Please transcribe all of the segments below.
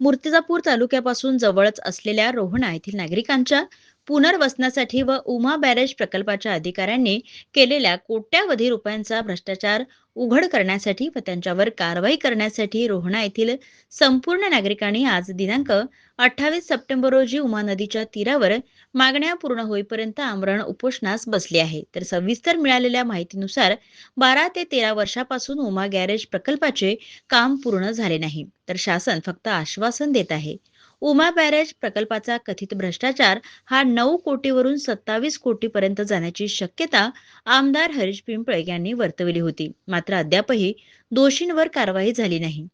मूर्तिजापूर तालुक्यापासून जवळच असलेल्या रोहणा येथील नागरिकांच्या पुनर्वसनासाठी व उमा बॅरेज प्रकल्पाच्या अधिकाऱ्यांनी केलेल्या कोट्यावधी रुपयांचा भ्रष्टाचार उघड करण्यासाठी व त्यांच्यावर कारवाई करण्यासाठी रोहणा येथील संपूर्ण नागरिकांनी आज दिनांक अठ्ठावीस सप्टेंबर रोजी उमा नदीच्या तीरावर मागण्या पूर्ण होईपर्यंत आमरण उपोषणास बसले आहे. तर सविस्तर मिळालेल्या माहितीनुसार बारा ते तेरा वर्षापासून उमा गॅरेज प्रकल्पाचे काम पूर्ण झाले नाही. तर शासन फक्त आश्वासन देत आहे. उमा बॅरेज प्रकल्पाचा कथित भ्रष्टाचार हा नऊ कोटीवरून सत्तावीस कोटीपर्यंत जाण्याची शक्यता आमदार हरीश पिंपळे यांनी वर्तवली होती. मात्र अद्यापही दोषींवर कारवाई झाली नाही.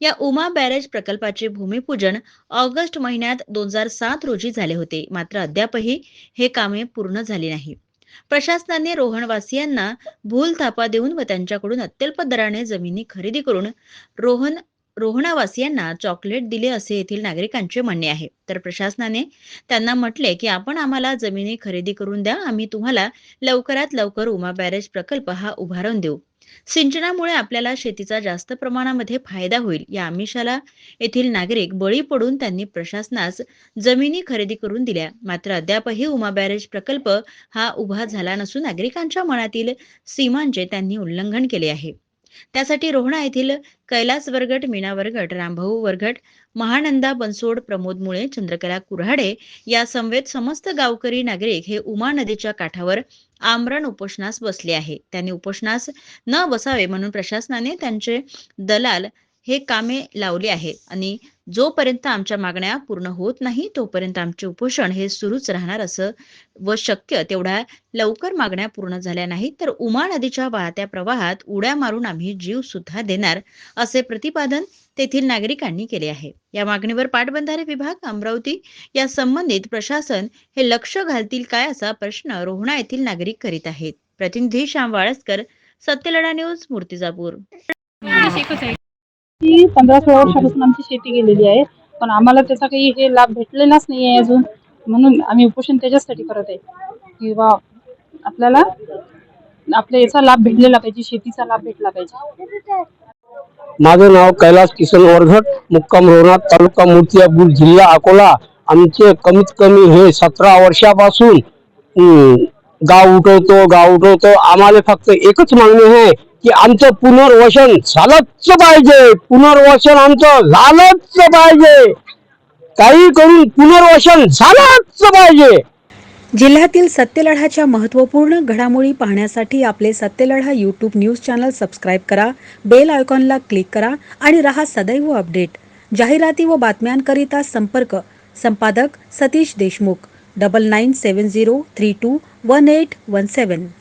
या उमा बॅरेज प्रकल्पाचे भूमिपूजन ऑगस्ट महिन्यात दोन हजार सात रोजी झाले होते. मात्र अद्यापही हे कामे पूर्ण झाली नाही. प्रशासनाने रोहणवासियांना भूल थापा देऊन व त्यांच्याकडून अत्यल्प दराने जमिनी खरेदी करून रोहन रोहणावासियांना चॉकलेट दिले असे येथील नागरिकांचे म्हणणे आहे. तर प्रशासनाने त्यांना म्हटले की आपण आम्हाला जमिनी खरेदी करून द्या. आम्ही तुम्हाला लवकरात लवकर उमा बॅरेज प्रकल्प हा उभारून देऊ. सिंचनामुळे आपल्याला शेतीचा जास्त प्रमाणामध्ये फायदा होईल. या आमिषाला येथील नागरिक बळी पडून त्यांनी प्रशासनास जमिनी खरेदी करून दिल्या. मात्र अद्यापही उमा बॅरेज प्रकल्प हा उभा झाला नसून नागरिकांच्या मनातील सीमांचे त्यांनी उल्लंघन केले आहे. त्यासाठी रोहणा येथील कैलास वरगट मीना वरगट रामभाऊ वरगट महानंदा बनसोड प्रमोद मुळे चंद्रकला कुऱ्हाडे या समवेत समस्त गावकरी नागरिक हे उमा नदीच्या काठावर आमरण उपोषणास बसले आहे. त्यांनी उपोषणास न बसावे म्हणून प्रशासनाने त्यांचे दलाल हे कामे लावले आहेत. आणि जोपर्यंत आमच्या मागण्या पूर्ण होत नाही तोपर्यंत आमचे उपोषण हे सुरूच राहणार असं व शक्य तेवढ्या लवकर मागण्या पूर्ण झाल्या नाहीत तर उमा नदीच्या वाहत्या प्रवाहात उड्या मारून आम्ही जीव सुद्धा देणार असे प्रतिपादन तेथील नागरिकांनी केले आहे. या मागणीवर पाटबंधारे विभाग अमरावती या संबंधित प्रशासन हे लक्ष घालतील काय असा प्रश्न रोहणा येथील नागरिक करीत आहेत. प्रतिनिधी श्याम वाळसकर सत्यलढा न्यूज मूर्तिजापूर. ती पंधरा सोळा वर्षापासून आमची शेती गेलेली आहे. पण आम्हाला त्याचा काही हे लाभ भेटलेलाच नाही आहे अजून. म्हणून आम्ही उपोषण त्याच्यासाठी करत आहे. की आपल्याला आपल्या याचा लाभ भेटलेला पाहिजे शेतीचा लाभ भेटला पाहिजे. माझं नाव कैलास किशन वरघट मुक्काम रोहनाथ तालुका मूर्तिजापूर जिल्हा अकोला. आमचे कमीत कमी हे सतरा वर्षापासून हम्म, गाव उठवतो गाव उठवतो. आम्हाला फक्त एकच मागणी आहे की आमचं पुनर्वसन झालंच पाहिजे. पुनर्वसन आमचं झालंच पाहिजे. काही करून पुनर्वसन झालंच पाहिजे. जिल्ह्यातील सत्यलढाच्या महत्त्वपूर्ण घडामोडी पाहण्यासाठी आपले Satyaladha YouTube news channel subscribe करा. बेल आयकॉनला क्लिक करा आणि रहा सदैव अपडेट जाहिराती व बातम्यांकरिता संपर्क. संपादक सतीश देशमुख. 9970321817.